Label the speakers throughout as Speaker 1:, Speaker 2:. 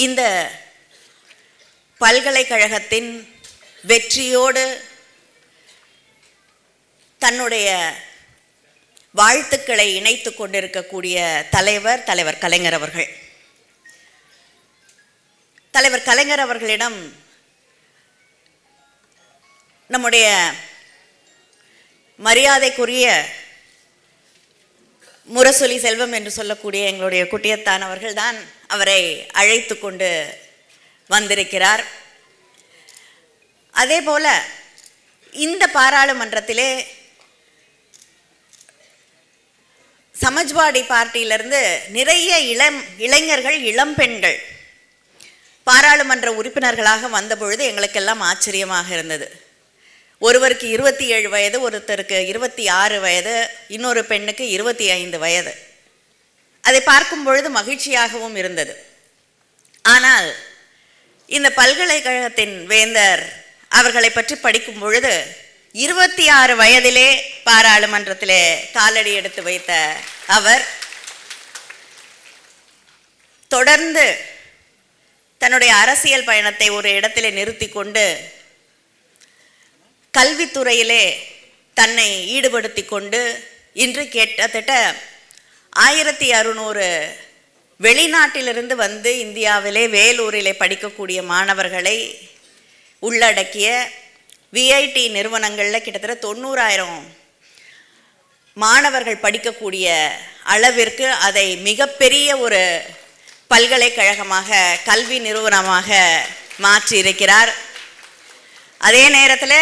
Speaker 1: இந்த பல்கலைக்கழகத்தின் வெற்றியோடு தன்னுடைய வாழ்த்துக்களை இணைத்து கொண்டிருக்கக்கூடிய தலைவர் தலைவர் கலைஞர் அவர்கள். தலைவர் கலைஞர் அவர்களிடம் நம்முடைய மரியாதைக்குரிய முரசொலி செல்வம் என்று சொல்லக்கூடிய எங்களுடைய குட்டியத்தான் அவர்கள்தான் அவரை அழைத்து கொண்டு வந்திருக்கிறார். அதே போல இந்த பாராளுமன்றத்திலே சமாஜ்வாடி பார்ட்டியிலிருந்து நிறைய இளம் இளைஞர்கள் இளம் பெண்கள் பாராளுமன்ற உறுப்பினர்களாக வந்தபொழுது எங்களுக்கெல்லாம் ஆச்சரியமாக இருந்தது. ஒருவருக்கு இருபத்தி ஏழு வயது ஒருத்தருக்கு இருபத்தி ஆறு வயது இன்னொரு பெண்ணுக்கு இருபத்தி ஐந்து வயது. அதை பார்க்கும் பொழுது மகிழ்ச்சியாகவும் இருந்தது. ஆனால் இந்த பல்கலைக்கழகத்தின் வேந்தர் அவர்களை பற்றி படிக்கும் பொழுது இருபத்தி ஆறு வயதிலே பாராளுமன்றத்திலே காலடி எடுத்து வைத்த அவர் தொடர்ந்து தன்னுடைய அரசியல் பயணத்தை ஒரு இடத்திலே நிறுத்தி கொண்டு கல்வித்துறையிலே தன்னை ஈடுபடுத்தி கொண்டு இன்று கிட்டத்தட்ட ஆயிரத்தி அறுநூறு வெளிநாட்டிலிருந்து வந்து இந்தியாவிலே வேலூரிலே படிக்கக்கூடிய மாணவர்களை உள்ளடக்கிய விஐடி நிறுவனங்களில் கிட்டத்தட்ட தொண்ணூறாயிரம் மாணவர்கள் படிக்கக்கூடிய அளவிற்கு அதை மிகப்பெரிய ஒரு பல்கலைக்கழகமாக கல்வி நிறுவனமாக மாற்றி இருக்கிறார் அதே நேரத்தில்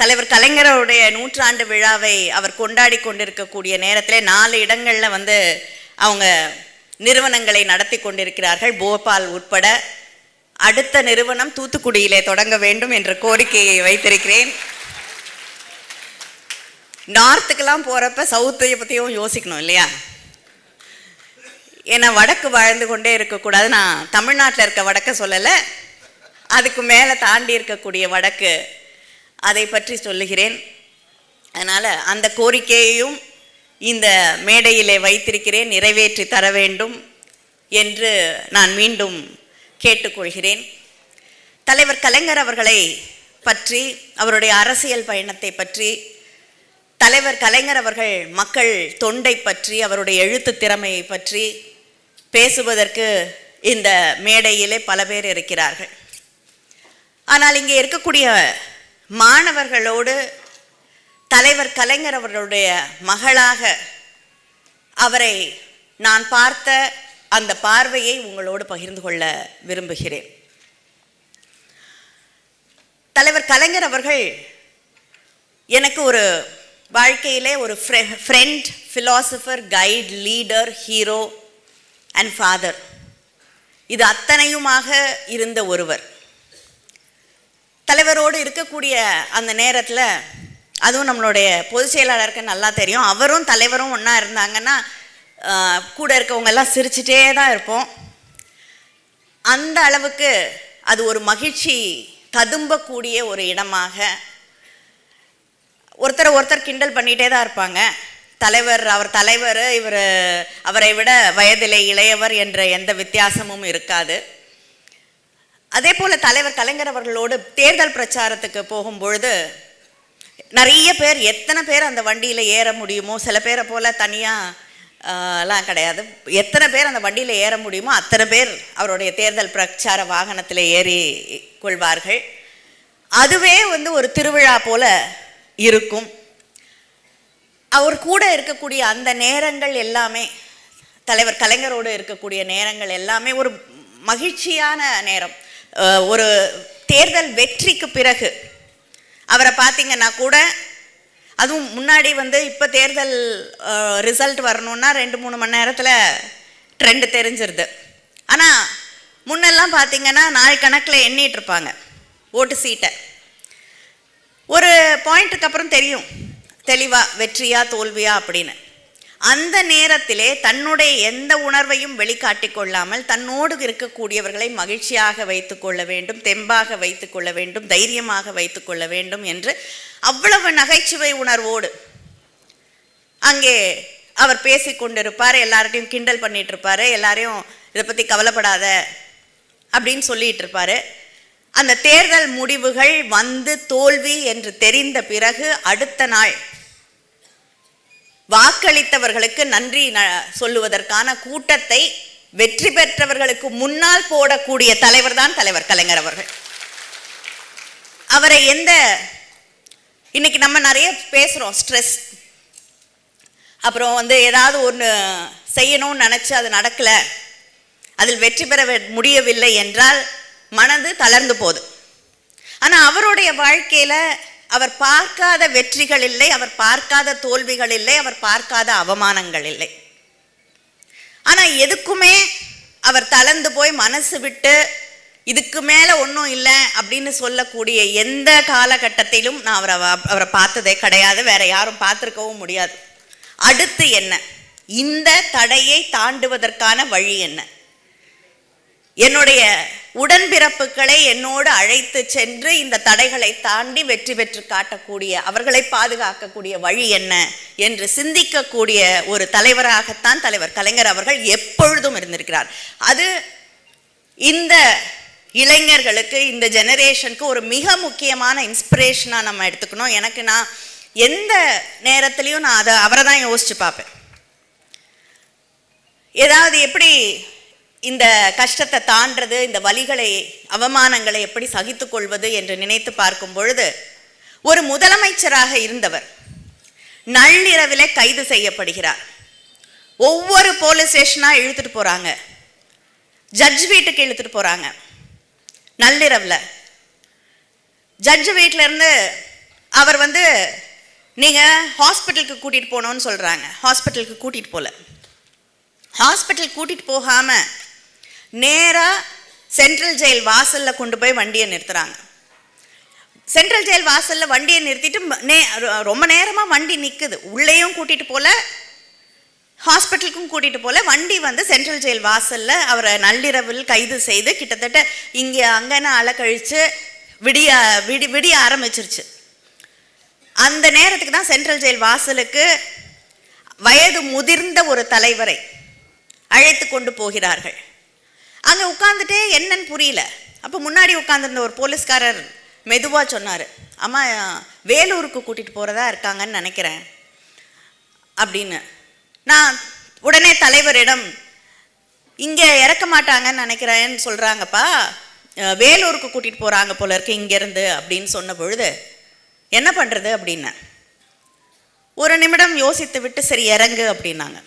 Speaker 1: தலைவர் கலைஞருடைய நூற்றாண்டு விழாவை அவர் கொண்டாடி கொண்டிருக்கக்கூடிய நேரத்தில் நாலு இடங்களில் வந்து அவங்க நிறுவனங்களை நடத்தி கொண்டிருக்கிறார்கள். போபால் உட்பட அடுத்த நிறுவனம் தூத்துக்குடியிலே தொடங்க வேண்டும் என்ற கோரிக்கையை வைத்திருக்கிறேன். நார்த்துக்கெல்லாம் போகிறப்ப சவுத்தையை பற்றியும் யோசிக்கணும் இல்லையா? ஏன்னா வடக்கு வாழ்ந்து கொண்டே இருக்கக்கூடாது. நான் தமிழ்நாட்டில் இருக்க வடக்க சொல்லலை. அதுக்கு மேலே தாண்டி இருக்கக்கூடிய வடக்கு அதை பற்றி சொல்லுகிறேன். அதனால் அந்த கோரிக்கையையும் இந்த மேடையிலே வைத்திருக்கிறேன் நிறைவேற்றி தர வேண்டும் என்று நான் மீண்டும் கேட்டுக்கொள்கிறேன். தலைவர் கலைஞர் அவர்களை பற்றி அவருடைய அரசியல் பயணத்தை பற்றி தலைவர் கலைஞர் அவர்கள் மக்கள் தொண்டை பற்றி அவருடைய எழுத்து திறமையை பற்றி பேசுவதற்கு இந்த மேடையிலே பல பேர் இருக்கிறார்கள். ஆனால் இங்கே இருக்கக்கூடிய மாணவர்களோடு தலைவர் கலைஞர் அவர்களுடைய மகளாக அவரை நான் பார்த்த அந்த பார்வையை உங்களோடு பகிர்ந்து கொள்ள விரும்புகிறேன். தலைவர் கலைஞர் அவர்கள் எனக்கு ஒரு வாழ்க்கையிலே ஒரு friend philosopher guide leader hero and father இது அத்தனையுமாக இருந்த ஒருவர். தலைவரோடு இருக்கக்கூடிய அந்த நேரத்தில் அதுவும் நம்மளுடைய பொதுச் செயலாளருக்கு நல்லா தெரியும். அவரும் தலைவரும் ஒன்றா இருந்தாங்கன்னா கூட இருக்கவங்க எல்லாம் சிரிச்சிட்டே தான் இருப்போம். அந்த அளவுக்கு அது ஒரு மகிழ்ச்சி ததும்பக்கூடிய ஒரு இடமாக ஒருத்தரை ஒருத்தர் கிண்டல் பண்ணிகிட்டே தான் இருப்பாங்க. தலைவர் அவர் தலைவர் இவர் அவரை விட வயதிலே இளையவர் என்ற எந்த வித்தியாசமும் இருக்காது. அதே போல் தலைவர் கலைஞர் அவர்களோடு தேர்தல் பிரச்சாரத்துக்கு போகும்பொழுது நிறைய பேர் எத்தனை பேர் அந்த வண்டியில் ஏற முடியுமோ சில பேரை போல் தனியாக எல்லாம் கிடையாது. எத்தனை பேர் அந்த வண்டியில் ஏற முடியுமோ அத்தனை பேர் அவருடைய தேர்தல் பிரச்சார வாகனத்தில் ஏறி கொள்வார்கள். அதுவே வந்து ஒரு திருவிழா போல இருக்கும். அவர் கூட இருக்கக்கூடிய அந்த நேரங்கள் எல்லாமே தலைவர் கலைஞரோடு இருக்கக்கூடிய நேரங்கள் எல்லாமே ஒரு மகிழ்ச்சியான நேரம். ஒரு தேர்தல் வெற்றிக்கு பிறகு அவரை பார்த்தீங்கன்னா கூட அதுவும் முன்னாடி வந்து இப்போ தேர்தல் ரிசல்ட் வரணும்னா ரெண்டு மூணு மணி நேரத்தில் ட்ரெண்டு தெரிஞ்சிருது. ஆனால் முன்னெல்லாம் பார்த்தீங்கன்னா நாள் கணக்கில் எண்ணிட்டு இருப்பாங்க ஓட்டு சீட்டை. ஒரு பாயிண்ட்டுக்கு அப்புறம் தெரியும் தெளிவாக வெற்றியா தோல்வியா அப்படின்னு. அந்த நேரத்திலே தன்னுடைய எந்த உணர்வையும் வெளிக்காட்டி கொள்ளாமல் தன்னோடு இருக்கக்கூடியவர்களை மகிழ்ச்சியாக வைத்து கொள்ள வேண்டும் தெம்பாக வைத்து கொள்ள வேண்டும் தைரியமாக வைத்துக்கொள்ள வேண்டும் என்று அவ்வளவு நகைச்சுவை உணர்வோடு அங்கே அவர் பேசி கொண்டிருப்பார். எல்லார்ட்டையும் கிண்டல் பண்ணிட்டு இருப்பார். எல்லாரையும் இதை பற்றி கவலைப்படாத அப்படின்னு சொல்லிட்டு இருப்பாரு. அந்த தேர்தல் முடிவுகள் வந்து தோல்வி என்று தெரிந்த பிறகு அடுத்த நாள் வாக்களித்தவர்களுக்கு நன்றி ந- சொல்லுவதற்கான கூட்டத்தை வெற்றி பெற்றவர்களுக்கு முன்னால் போடக்கூடிய தலைவர் தான் தலைவர் கலைஞர் அவர்கள். அவரை எந்த இன்னைக்கு நம்ம நிறைய பேசுறோம் ஸ்ட்ரெஸ் அப்புறம் வந்து ஏதாவது ஒன்று செய்யணும்னு நினச்சி அது நடக்கல. அதில் வெற்றி பெற முடியவில்லை என்றால் மனது தளர்ந்து போகுது. ஆனால் அவருடைய வாழ்க்கையில் அவர் பார்க்காத வெற்றிகள் இல்லை அவர் பார்க்காத தோல்விகள் இல்லை அவர் பார்க்காத அவமானங்கள் இல்லை. ஆனால் எதுக்குமே அவர் தளர்ந்து போய் மனசு விட்டு இதுக்கு மேலே ஒன்றும் இல்லை அப்படின்னு சொல்லக்கூடிய எந்த காலகட்டத்திலும் நான் அவரை அவரை பார்த்ததே கிடையாது. வேற யாரும் பார்த்துருக்கவும் முடியாது. அடுத்து என்ன? இந்த தடையை தாண்டுவதற்கான வழி என்ன? என்னுடைய உடன்பிறப்புகளை என்னோடு அழைத்து சென்று இந்த தடைகளை தாண்டி வெற்றி பெற்று காட்டக்கூடிய அவர்களை பாதுகாக்கக்கூடிய வழி என்ன என்று சிந்திக்கக்கூடிய ஒரு தலைவராகத்தான் தலைவர் கலைஞர் அவர்கள் எப்பொழுதும் இருந்திருக்கிறார். அது இந்த இளைஞர்களுக்கு இந்த ஜெனரேஷனுக்கு ஒரு மிக முக்கியமான இன்ஸ்பிரேஷனாக நம்ம எடுத்துக்கணும். எனக்கு நான் எந்த நேரத்துலையும் நான் அதை அவரை தான் யோசிச்சு பார்ப்பேன். ஏதாவது எப்படி இந்த கஷ்டத்தை தாண்டது இந்த வழிகளை அவமானங்களை எப்படி சகித்து கொள்வது என்று நினைத்து பார்க்கும் பொழுது ஒரு முதலமைச்சராக இருந்தவர் நள்ளிரவிலே கைது செய்யப்படுகிறார். ஒவ்வொரு போலீஸ் ஸ்டேஷனாக இழுத்துட்டு போகிறாங்க ஜட்ஜ் வீட்டுக்கு இழுத்துட்டு போகிறாங்க நள்ளிரவில். ஜட்ஜ் வீட்டிலேருந்து அவர் வந்து நீங்கள் ஹாஸ்பிட்டலுக்கு கூட்டிகிட்டு போகணும்னு சொல்கிறாங்க ஹாஸ்பிட்டலுக்கு கூட்டிகிட்டு போகல ஹாஸ்பிட்டல் கூட்டிகிட்டு போகாமல் நேராக சென்ட்ரல் ஜெயில் வாசலில் கொண்டு போய் வண்டியை நிறுத்துறாங்க. சென்ட்ரல் ஜெயில் வாசலில் வண்டியை நிறுத்திட்டு நே ரொம்ப நேரமாக வண்டி நிற்குது உள்ளேயும் கூட்டிகிட்டு போகல ஹாஸ்பிட்டலுக்கும் கூட்டிகிட்டு போகல வண்டி வந்து சென்ட்ரல் ஜெயில் வாசலில் அவரை நள்ளிரவில் கைது செய்து கிட்டத்தட்ட இங்கே அங்கேன்னு அலக்கழித்து விடிய விடி விடிய ஆரம்பிச்சிருச்சு. அந்த நேரத்துக்கு தான் சென்ட்ரல் ஜெயில் வாசலுக்கு வயது முதிர்ந்த ஒரு தலைவரை அழைத்து கொண்டு போகிறார்கள். அங்கே உட்காந்துட்டே என்னன்னு புரியல. அப்போ முன்னாடி உட்காந்துருந்த ஒரு போலீஸ்காரர் மெதுவாக சொன்னார் அம்மா வேலூருக்கு கூட்டிகிட்டு போகிறதா இருக்காங்கன்னு நினைக்கிறேன் அப்படின்னு. நான் உடனே தலைவரிடம் இங்கே இறக்க மாட்டாங்கன்னு நினைக்கிறேன்னு சொல்கிறாங்கப்பா வேலூருக்கு கூட்டிகிட்டு போகிறாங்க போல இருக்கு இங்கேருந்து அப்படின்னு சொன்ன பொழுது என்ன பண்ணுறது அப்படின்னு. ஒரு நிமிடம் யோசித்து விட்டு சரி இறங்கு அப்படின்னாங்க.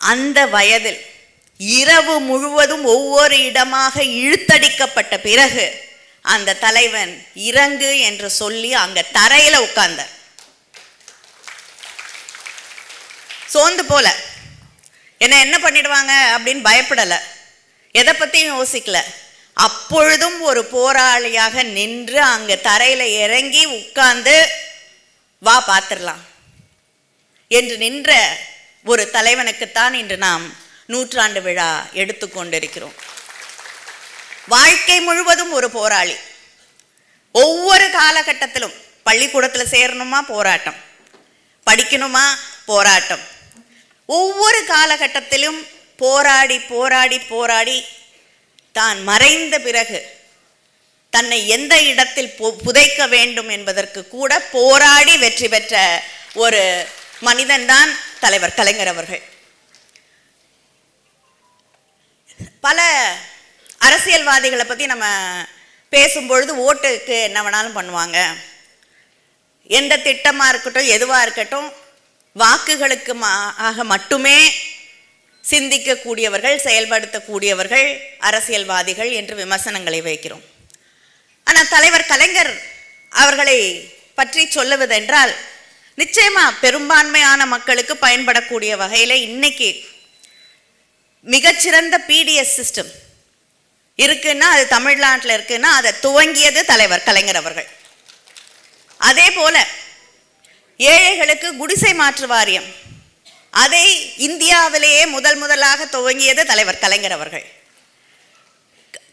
Speaker 1: அந்த வயதில் இரவு முழுவதும் ஒவ்வொரு இடமாக இழுத்தடிக்கப்பட்ட பிறகு அந்த தலைவன் இறங்கு என்று சொல்லி அங்க தரையில உட்கார்ந்தார். சோர்ந்து போல. என்ன என்ன பண்ணிடுவாங்க அப்படின்னு பயப்படல. எதை பத்தியும் யோசிக்கல. அப்பொழுதும் ஒரு போராளியாக நின்று அங்க தரையில இறங்கி உட்கார்ந்து வா பார்த்துடலாம் என்று நின்ற ஒரு தலைவனுக்குத்தான் இன்று நாம் நூற்றாண்டு விழா எடுத்துக்கொண்டிருக்கிறோம் வாழ்க்கை முழுவதும் ஒரு போராளி. ஒவ்வொரு காலகட்டத்திலும் பள்ளிக்கூடத்தில் சேரணுமா? போராட்டம். படிக்கணுமா? போராட்டம். ஒவ்வொரு காலகட்டத்திலும் போராடி போராடி போராடி தான் மறைந்த பிறகு தன்னை எந்த இடத்தில் பு- புதைக்க வேண்டும் என்பதற்கு கூட போராடி வெற்றி பெற்ற ஒரு மனிதன்தான் தலைவர் கலைஞர் அவர்கள். பல அரசியல்வாதிகளை பற்றி நம்ம பேசும்பொழுது ஓட்டுக்கு என்ன வேணாலும் பண்ணுவாங்க. எந்த திட்டமாக இருக்கட்டும் எதுவாக இருக்கட்டும் வாக்குகளுக்கு மா- ஆக மட்டுமே சிந்திக்கக்கூடியவர்கள் செயல்படுத்தக்கூடியவர்கள் அரசியல்வாதிகள் என்று விமர்சனங்களை வைக்கிறோம். ஆனால் தலைவர் கலைஞர் அவர்களை பற்றி சொல்லுவதென்றால் நிச்சயமாக பெரும்பான்மையான மக்களுக்கு பயன்படக்கூடிய வகையில் இன்னைக்கு மிகச்சிறந்த பிடிஎஸ் சிஸ்டம் இருக்குன்னா அது தமிழ்நாட்டில் இருக்குன்னா அதை துவங்கியது தலைவர் கலைஞர் அவர்கள். அதே போல ஏழைகளுக்கு குடிசை மாற்று வாரியம். அதை இந்தியாவிலேயே முதல் முதலாக துவங்கியது தலைவர் கலைஞர் அவர்கள்.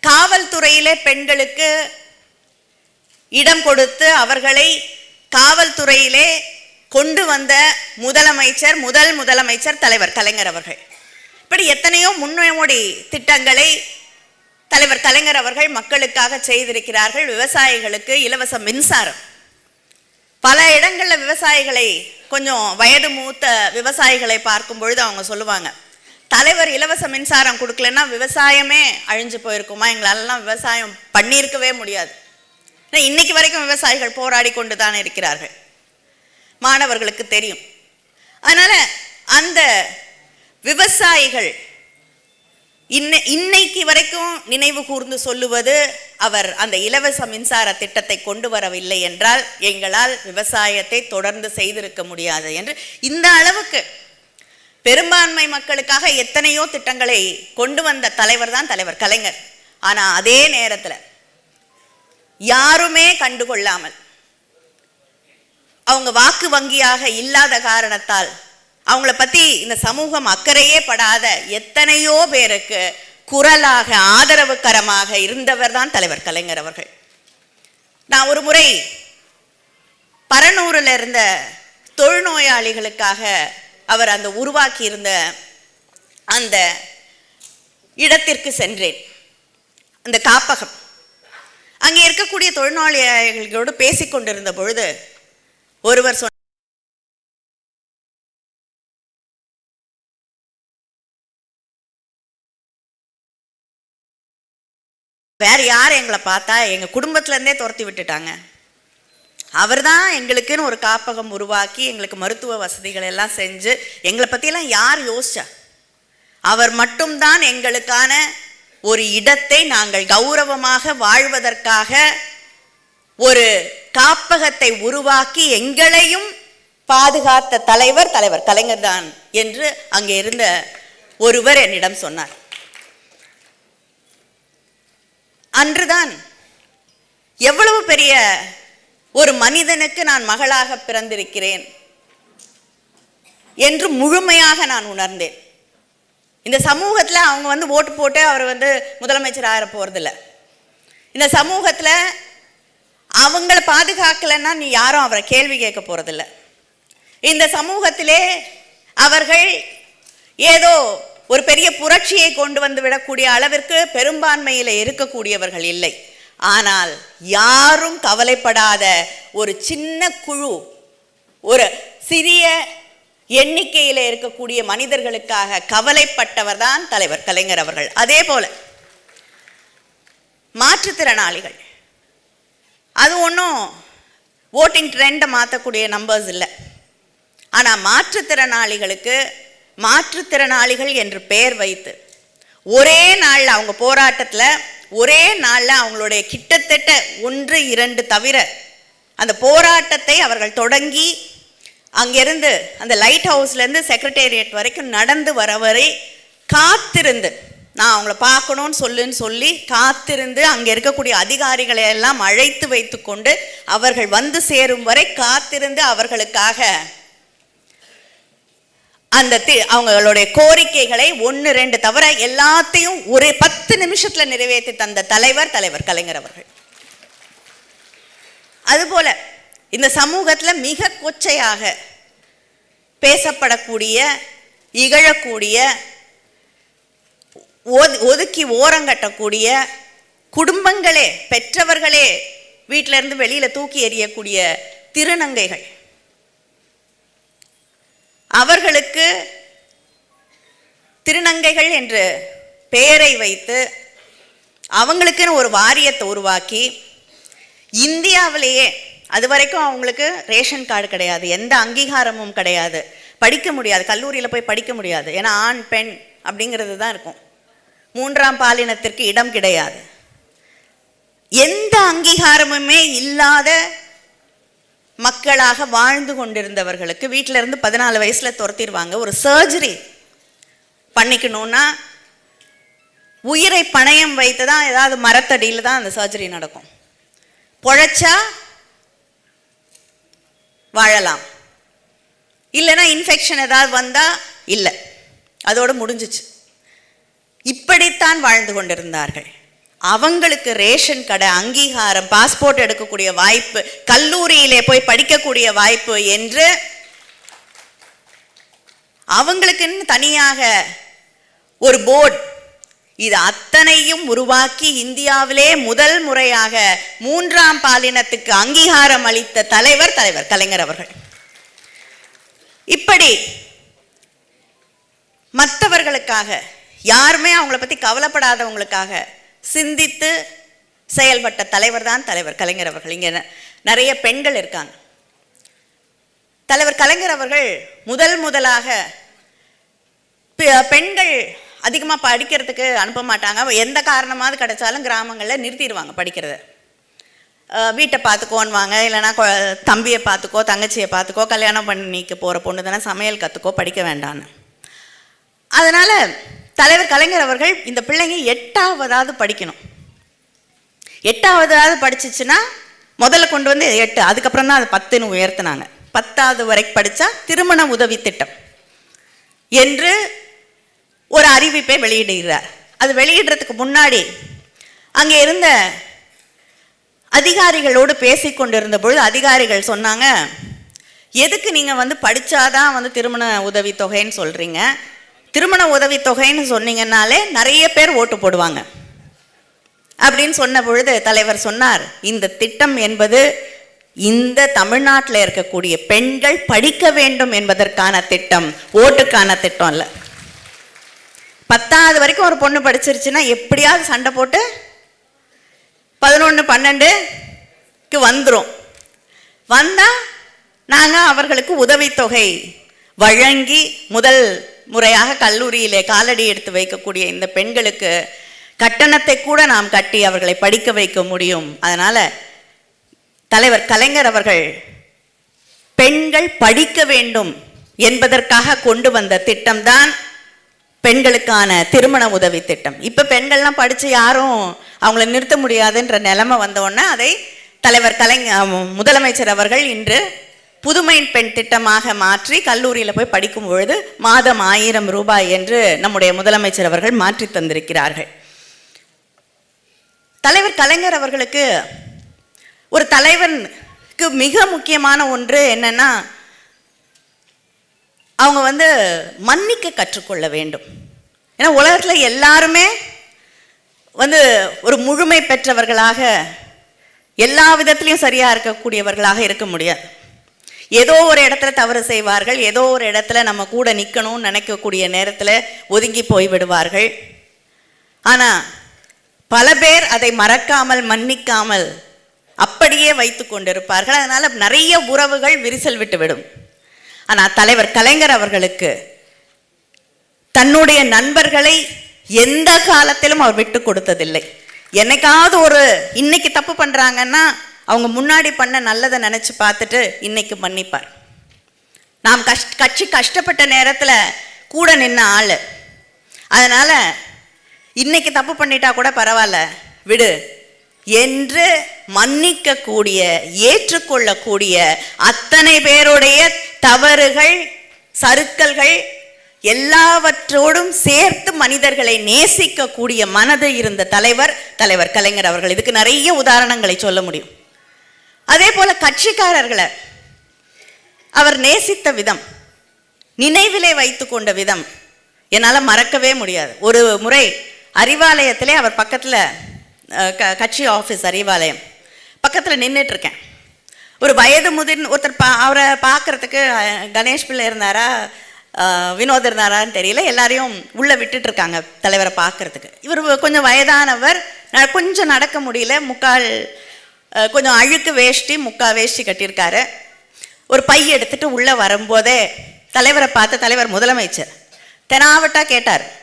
Speaker 1: காவல்துறையிலே பெண்களுக்கு இடம் கொடுத்து அவர்களை காவல்துறையிலே கொண்டு வந்த முதலமைச்சர் முதல் முதலமைச்சர் தலைவர் கலைஞர் அவர்கள். இப்படி எத்தனையோ முன்னோடி திட்டங்களை தலைவர் கலைஞர் அவர்கள் மக்களுக்காக செய்திருக்கிறார்கள். விவசாயிகளுக்கு இலவச மின்சாரம். பல இடங்களில் விவசாயிகளை கொஞ்சம் வயது மூத்த விவசாயிகளை பார்க்கும் பொழுது அவங்க சொல்லுவாங்க தலைவர் இலவச மின்சாரம் கொடுக்கலன்னா விவசாயமே அழிஞ்சு போயிருக்குமா? எங்களாலலாம் விவசாயம் பண்ணியிருக்கவே முடியாது. ஏன்னா இன்னைக்கு வரைக்கும் விவசாயிகள் போராடி கொண்டு தானே இருக்கிறார்கள். மாணவர்களுக்கு தெரியும். அதனால அந்த விவசாயிகள். இன்ன இன்னைக்கு வரைக்கும் நினைவு கூர்ந்து சொல்லுவது அவர் அந்த இலவச மின்சார திட்டத்தை கொண்டு வரவில்லை என்றால் எங்களால் விவசாயத்தை தொடர்ந்து செய்திருக்க முடியாது என்று இந்த அளவுக்கு பெரும்பான்மை மக்களுக்காக எத்தனையோ திட்டங்களை கொண்டு வந்த தலைவர் தான் தலைவர் கலைஞர். ஆனா அதே நேரத்தில் யாருமே கண்டுகொள்ளாமல் அவங்க வாக்கு வங்கியாக இல்லாத காரணத்தால் அவங்கள பத்தி இந்த சமூகம் அக்கறையே படாத எத்தனையோ பேருக்கு குரலாக ஆதரவுக்கரமாக இருந்தவர் தான் தலைவர் கலைஞர் அவர்கள். நான் ஒரு முறை பரனூரில் இருந்த தொழுநோயாளிகளுக்காக அவர் அந்த உருவாக்கி இருந்த அந்த இடத்திற்கு சென்றேன். அந்த காப்பகம். அங்கே இருக்கக்கூடிய தொழிலாளிகளோடு பேசிக்கொண்டிருந்த பொழுது ஒருவர் சொன்ன வேறு யார் எங்களை பார்த்தா எங்கள் குடும்பத்துலேருந்தே துரத்தி விட்டுட்டாங்க. அவர்தான் எங்களுக்குன்னு ஒரு காப்பகம் உருவாக்கி எங்களுக்கு மருத்துவ வசதிகள் எல்லாம் செஞ்சு எங்களை பற்றியெல்லாம் யார் யோசிச்சா? அவர் மட்டும்தான் எங்களுக்கான ஒரு இடத்தை நாங்கள் கௌரவமாக வாழ்வதற்காக ஒரு காப்பகத்தை உருவாக்கி எங்களையும் பாதுகாத்த தலைவர் தலைவர் கலைஞர் தான் என்று அங்கே இருந்த ஒருவர் என்னிடம் சொன்னார். அன்றுதான் எவ்வளவு பெரிய ஒரு மனிதனுக்கு நான் மகளாக பிறந்திருக்கிறேன் என்று முழுமையாக நான் உணர்ந்தேன். இந்த சமூகத்தில் அவங்க வந்து ஓட்டு போட்டு அவர் வந்து முதலமைச்சர் ஆகிற போகிறதில்ல இந்த சமூகத்தில் அவங்கள பாதுகாக்கலைன்னா நீ யாரும் அவரை கேள்வி கேட்க போகிறதில்ல இந்த சமூகத்திலே அவர்கள் ஏதோ ஒரு பெரிய புரட்சியை கொண்டு வந்து விடக்கூடிய அளவிற்கு பெரும்பான்மையில் இருக்கக்கூடியவர்கள் இல்லை. ஆனால் யாரும் கவலைப்படாத ஒரு சின்ன குழு ஒரு சிறிய எண்ணிக்கையில் இருக்கக்கூடிய மனிதர்களுக்காக கவலைப்பட்டவர் தான் தலைவர் கலைஞர் அவர்கள். அதே போல மாற்றுத்திறனாளிகள். அது ஒன்றும் ஓட்டிங் ட்ரெண்டை மாற்றக்கூடிய நம்பர்ஸ் இல்லை. ஆனால் மாற்றுத்திறனாளிகளுக்கு மாற்றுத்திறனாளிகள் என்று பெயர் வைத்து ஒரே நாளில் அவங்க போராட்டத்தில் ஒரே நாளில் அவங்களுடைய கிட்டத்தட்ட ஒன்று இரண்டு தவிர அந்த போராட்டத்தை அவர்கள் தொடங்கி அங்கிருந்து அந்த லைட் ஹவுஸ்லேருந்து செக்ரட்டேரியட் வரைக்கும் நடந்து வர வரை காத்திருந்து நான் அவங்கள பார்க்கணும்னு சொல்லுன்னு சொல்லி காத்திருந்து அங்கே இருக்கக்கூடிய அதிகாரிகளை எல்லாம் அழைத்து வைத்துக்கொண்டு அவர்கள் வந்து சேரும் வரை காத்திருந்து அவர்களுக்காக அந்த தி- அவங்களுடைய கோரிக்கைகளை ஒன்று ரெண்டு தவிர எல்லாத்தையும் ஒரு பத்து நிமிஷத்தில் நிறைவேற்றி தந்த தலைவர் தலைவர் கலைஞர் அவர்கள். அதுபோல இந்த சமூகத்தில் மிக கொச்சையாக பேசப்படக்கூடிய இகழக்கூடிய ஒது- ஒதுக்கி ஓரங்கட்டக்கூடிய குடும்பங்களே பெற்றவர்களே வீட்டிலேருந்து இருந்து தூக்கி எறியக்கூடிய திருநங்கைகள். அவர்களுக்கு திருநங்கைகள் என்று பெயரை வைத்து அவங்களுக்குன்னு ஒரு வாரியத்தை உருவாக்கி இந்தியாவிலேயே அது வரைக்கும் அவங்களுக்கு ரேஷன் கார்டு கிடையாது எந்த அங்கீகாரமும் கிடையாது. படிக்க முடியாது கல்லூரியில் போய் படிக்க முடியாது. ஏன்னா ஆண் பெண் அப்படிங்கிறது தான் இருக்கும். மூன்றாம் பாலினத்திற்கு இடம் கிடையாது. எந்த அங்கீகாரமுமே இல்லாத மக்களாக வாழ்ந்து கொண்டிருந்தவர்களுக்கு வீட்டிலேருந்து பதினாலு வயசில் துரத்திடுவாங்க. ஒரு சர்ஜரி பண்ணிக்கணும்னா உயிரை பணயம் வைத்து தான் ஏதாவது மரத்தடியில் தான் அந்த சர்ஜரி நடக்கும். பொழைச்சா வாழலாம். இல்லைன்னா இன்ஃபெக்ஷன் ஏதாவது வந்தால் இல்லை. அதோடு முடிஞ்சிச்சு. இப்படித்தான் வாழ்ந்து கொண்டிருந்தார்கள். அவங்களுக்கு ரேஷன் கடை அங்கீகாரம் பாஸ்போர்ட் எடுக்கக்கூடிய வாய்ப்பு கல்லூரியிலே போய் படிக்கக்கூடிய வாய்ப்பு என்று அவங்களுக்குன்னு தனியாக ஒரு போர்டு இது அத்தனையும் உருவாக்கி இந்தியாவிலே முதல் முறையாக மூன்றாம் பாலினத்துக்கு அங்கீகாரம் அளித்த தலைவர் தலைவர் கலைஞர் அவர்கள். இப்படி மற்றவர்களுக்காக யாருமே அவங்கள பத்தி கவலைப்படாதவங்களுக்காக சிந்தித்து செயல்பட்ட தலைவர் தான் தலைவர் கலைஞர் அவர்கள். இங்கே நிறைய பெண்கள் இருக்காங்க. தலைவர் கலைஞர் அவர்கள் முதல் முதலாக பெ- பெண்கள் அதிகமாக படிக்கிறதுக்கு அனுப்ப மாட்டாங்க. எந்த காரணமாவது கிடைச்சாலும் கிராமங்களில் நிறுத்திடுவாங்க படிக்கிறத. வீட்டை பார்த்துக்கோன்னுவாங்க. இல்லைனா தம்பியை பார்த்துக்கோ தங்கச்சியை பார்த்துக்கோ கல்யாணம் பண்ணிக்க போகிற பொண்ணு தானே சமையல் கற்றுக்கோ படிக்க வேண்டான்னு. அதனால் தலைவர் கலைஞர் அவர்கள் இந்த பிள்ளைங்க எட்டாவதாவது படிக்கணும். எட்டாவதாவது படிச்சிச்சுன்னா முதல்ல கொண்டு வந்து எட்டு அதுக்கப்புறம் தான் அது பத்துன்னு உயர்த்தினாங்க. பத்தாவது வரைக்கும் படித்தா திருமண உதவி திட்டம் என்று ஒரு அறிவிப்பை வெளியிடுகிறார். அது வெளியிடுறதுக்கு முன்னாடி அங்கே இருந்த அதிகாரிகளோடு பேசி கொண்டிருந்த பொழுது அதிகாரிகள் சொன்னாங்க எதுக்கு நீங்கள் வந்து படித்தாதான் வந்து திருமண உதவி தொகைன்னு சொல்கிறீங்க திருமண உதவி தொகைன்னு சொன்னீங்கன்னாலே நிறைய பேர் ஓட்டு போடுவாங்க. அப்படின்னு சொன்ன பொழுது தலைவர் சொன்னார் இந்த திட்டம் என்பது இந்த தமிழ்நாட்டில் இருக்கக்கூடிய பெண்கள் படிக்க வேண்டும் என்பதற்கான திட்டம் ஓட்டுக்கான திட்டம் இல்லை பத்தாவது வரைக்கும் ஒரு பொண்ணு படிச்சிருச்சுன்னா எப்படியாவது சண்டை போட்டு பதினொன்று பன்னெண்டுக்கு வந்துடும் வந்தால் நாங்கள் அவர்களுக்கு உதவித்தொகை வழங்கி முதல் முறையாக கல்லூரியிலே காலடி எடுத்து வைக்கக்கூடிய இந்த பெண்களுக்கு கட்டணத்தை கூட நாம் கட்டி அவர்களை படிக்க வைக்க முடியும். அதனால் தலைவர் கலைஞர் அவர்கள் பெண்கள் படிக்க வேண்டும் என்பதற்காக கொண்டு வந்த திட்டம்தான் பெண்களுக்கான திருமண உதவி திட்டம். இப்போ பெண்கள்லாம் படித்து யாரும் அவங்கள நிறுத்த முடியாதுன்ற நிலைமை வந்தோடனே அதை தலைவர் கலைஞர் முதலமைச்சர் அவர்கள் இன்று புதுமையின் பெண் திட்டமாக மாற்றி கல்லூரியில் போய் படிக்கும் பொழுது மாதம் ஆயிரம் ரூபாய் என்று நம்முடைய முதலமைச்சர் அவர்கள் மாற்றி தந்திருக்கிறார்கள். தலைவர் கலைஞர் அவர்களுக்கு ஒரு தலைவனுக்கு மிக முக்கியமான ஒன்று என்னன்னா அவங்க வந்து மன்னிக்க கற்றுக்கொள்ள வேண்டும். ஏன்னா உலகத்தில் எல்லாருமே வந்து ஒரு முழுமை பெற்றவர்களாக எல்லா விதத்திலையும் சரியாக இருக்கக்கூடியவர்களாக இருக்க முடியாது. ஏதோ ஒரு இடத்துல தவறு செய்வார்கள் ஏதோ ஒரு இடத்துல நம்ம கூட நிற்கணும்னு நினைக்கக்கூடிய நேரத்தில் ஒதுங்கி போய் விடுவார்கள். ஆனால் பல பேர் அதை மறக்காமல் மன்னிக்காமல் அப்படியே வைத்து கொண்டிருப்பார்கள். அதனால் நிறைய உறவுகள் விரிசல் விட்டுவிடும் ஆனால் தலைவர் கலைஞர் அவர்களுக்கு தன்னுடைய நண்பர்களை எந்த காலத்திலும் அவர் விட்டு கொடுத்ததில்லை. என்னைக்காவது ஒரு இன்னைக்கு தப்பு பண்ணுறாங்கன்னா அவங்க முன்னாடி பண்ண நல்லதை நினச்சி பார்த்துட்டு இன்னைக்கு மன்னிப்பார் நாம் கஷ்ட கட்சி கஷ்டப்பட்ட நேரத்தில் கூட நின்ன ஆள். அதனால் இன்னைக்கு தப்பு பண்ணிட்டா கூட பரவாயில்ல. விடு. என்று மன்னிக்கக்கூடிய ஏற்றுக்கொள்ளக்கூடிய அத்தனை பேருடைய தவறுகள் சறுக்கல்கள் எல்லாவற்றோடும் சேர்த்து மனிதர்களை நேசிக்கக்கூடிய மனது இருந்த தலைவர் தலைவர் கலைஞர் அவர்கள். இதுக்கு நிறைய உதாரணங்களை சொல்ல முடியும். அதே போல கட்சிக்காரர்களை அவர் நேசித்த விதம் நினைவிலே வைத்து கொண்ட விதம் என்னால் மறக்கவே முடியாது. ஒரு முறை அறிவாலயத்திலே அவர் பக்கத்தில் க கட்சி ஆஃபீஸ் அறிவாலயம் பக்கத்தில் நின்றுட்டு இருக்கேன் ஒரு வயது முதிர் ஒருத்தர் பா அவரை பார்க்கறதுக்கு கணேஷ் பிள்ளை இருந்தாரா வினோத் இருந்தாரான்னு தெரியல. எல்லாரையும் உள்ளே விட்டுட்டு இருக்காங்க தலைவரை பார்க்கறதுக்கு இவர் கொஞ்சம் வயதானவர் கொஞ்சம் நடக்க முடியல. முக்கால் கொஞ்சம் அழுக்கு வேஷ்டி முக்கா வேஷ்டி கட்டியிருக்காரு. ஒரு பை எடுத்துட்டு உள்ளே வரும்போதே தலைவரை பார்த்த தலைவர் முதலமைச்சர் தெனாவட்டா கேட்டார்.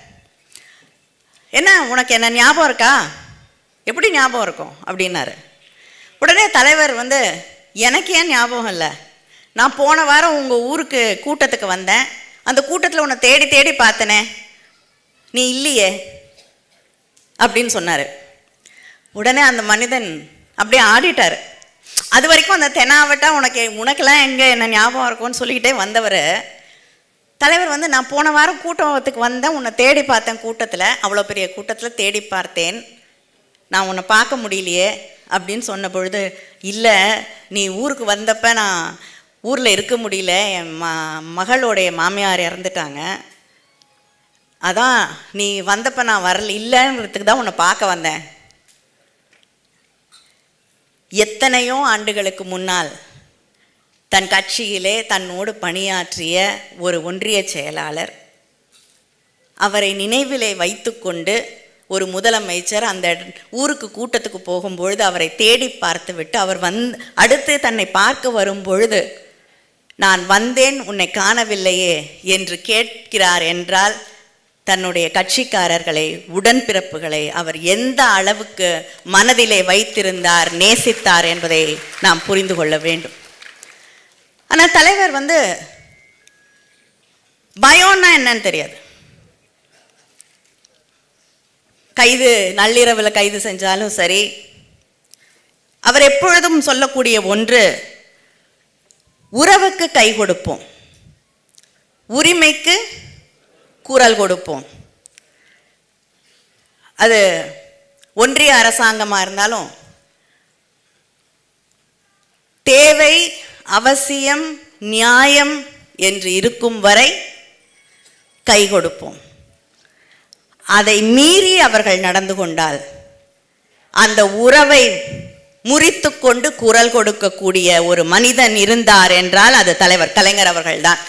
Speaker 1: என்ன உனக்கு என்ன ஞாபகம் இருக்கா? எப்படி ஞாபகம் இருக்கும்? அப்படின்னாரு. உடனே தலைவர் வந்து எனக்கு ஏன் ஞாபகம் இல்லை? நான் போன வாரம் உங்கள் ஊருக்கு கூட்டத்துக்கு வந்தேன். அந்த கூட்டத்தில் உன்னை தேடி தேடி பார்த்தனே. நீ இல்லையே? அப்படின்னு சொன்னார். உடனே அந்த மனிதன் அப்படியே ஆடிட்டார். அது வரைக்கும் அந்த தெனாவட்டா உனக்கு உனக்கெல்லாம் எங்கே என்ன ஞாபகம் இருக்கும்னு சொல்லிக்கிட்டே வந்தவர் தலைவர் வந்து நான் போன வாரம் கூட்டத்துக்கு வந்தேன் உன்னை தேடி பார்த்தேன் கூட்டத்தில் அவ்வளோ பெரிய கூட்டத்தில் தேடி பார்த்தேன். நான் உன்னை பார்க்க முடியலையே அப்படின்னு சொன்ன பொழுது இல்லை நீ ஊருக்கு வந்தப்ப நான் ஊரில் இருக்க முடியல என் ம மகளுடைய மாமியார் இறந்துட்டாங்க. அதான் நீ வந்தப்போ நான் வரல இல்லைன்றதுக்கு தான் உன்னை பார்க்க வந்தேன். எத்தனையோ ஆண்டுகளுக்கு முன்னால் தன் கட்சியிலே தன்னோடு பணியாற்றிய ஒரு ஒன்றிய செயலாளர் அவரை நினைவிலே வைத்துக்கொண்டு ஒரு முதலமைச்சர் அந்த ஊருக்கு கூட்டத்துக்கு போகும்பொழுது அவரை தேடி பார்த்துவிட்டு அவர் வந் அடுத்து தன்னை பார்க்க வரும்பொழுது நான் வந்தேன் உன்னை காணவில்லையே என்று கேட்கிறார் என்றால் தன்னுடைய கட்சிக்காரர்களை உடன்பிறப்புகளை அவர் எந்த அளவுக்கு மனதிலே வைத்திருந்தார் நேசித்தார் என்பதை நாம் புரிந்து கொள்ள வேண்டும். ஆனால் தலைவர் வந்து பயம்னா என்னன்னு தெரியாது. கைது நள்ளிரவில் கைது செஞ்சாலும் சரி அவர் எப்பொழுதும் சொல்லக்கூடிய ஒன்று உறவுக்கு கை கொடுப்போம். உரிமைக்கு குரல் கொடுப்போம். அது ஒன்றிய அரசாங்கமாக இருந்தாலும் தேவை அவசியம் நியாயம் என்று இருக்கும் வரை கை கொடுப்போம். அதை மீறி அவர்கள் நடந்து கொண்டால் அந்த உறவை முறித்து கொண்டு குரல் கொடுக்கக்கூடிய ஒரு மனிதன் இருந்தார் என்றால் அது தலைவர் கலைஞர் அவர்கள்தான்.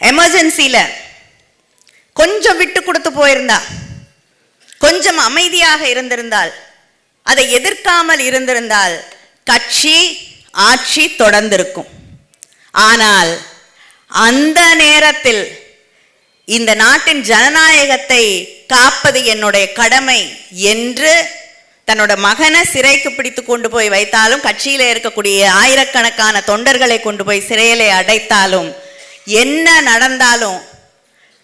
Speaker 1: எமர்ஜென்சியில் கொஞ்சம் விட்டு கொடுத்து போயிருந்தா கொஞ்சம் அமைதியாக இருந்திருந்தால் அதை எதிர்க்காமல் இருந்திருந்தால் கட்சி ஆட்சி தொடர்ந்திருக்கும். ஆனால் அந்த நேரத்தில் இந்த நாட்டின் ஜனநாயகத்தை காப்பது என்னுடைய கடமை என்று தன்னோட மகனை சிறைக்கு பிடித்து கொண்டு போய் வைத்தாலும் கட்சியில் இருக்கக்கூடிய ஆயிரக்கணக்கான தொண்டர்களை கொண்டு போய் சிறையிலே அடைத்தாலும் என்ன நடந்தாலும்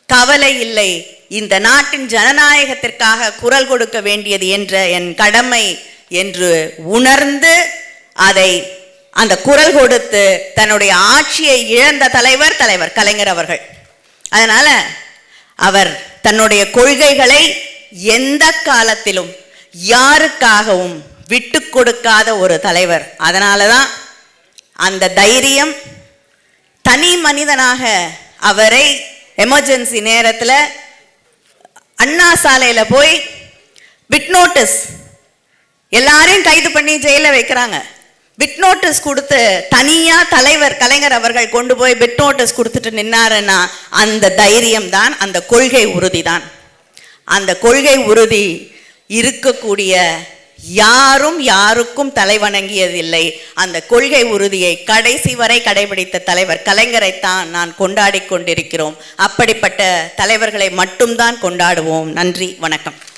Speaker 1: கவலை இல்லை. இந்த நாட்டின் ஜனநாயகத்திற்காக குரல் கொடுக்க வேண்டியது என்ற என் கடமை என்று உணர்ந்து அதை அந்த குரல் கொடுத்து தன்னுடைய ஆட்சியை இழந்த தலைவர் தலைவர் கலைஞர் அவர்கள். அதனால அவர் தன்னுடைய கொள்கைகளை எந்த காலத்திலும் யாருக்காகவும் விட்டு கொடுக்காத ஒரு தலைவர். அதனால தான் அந்த தைரியம் தனி மனிதனாக அவரை எமர்ஜென்சி நேரத்தில் அண்ணா சாலையில் போய் பிட் நோட்டீஸ் எல்லாரையும் கைது பண்ணி ஜெயிலில் வைக்கிறாங்க. பிட் நோட்டீஸ் கொடுத்து தனியாக தலைவர் கலைஞர் அவர்கள் கொண்டு போய் பிட் நோட்டீஸ் கொடுத்துட்டு நின்னாருன்னா அந்த தைரியம் தான் அந்த கொள்கை உறுதி தான் அந்த கொள்கை உறுதி இருக்கக்கூடிய யாரும் யாருக்கும் தலை வணங்கியதில்லை அந்த கொள்கை உறுதியை கடைசி வரை கடைபிடித்த தலைவர் கலைஞரைத்தான் நான் கொண்டாடி கொண்டிருக்கிறோம். அப்படிப்பட்ட தலைவர்களை மட்டும்தான் கொண்டாடுவோம். நன்றி வணக்கம்.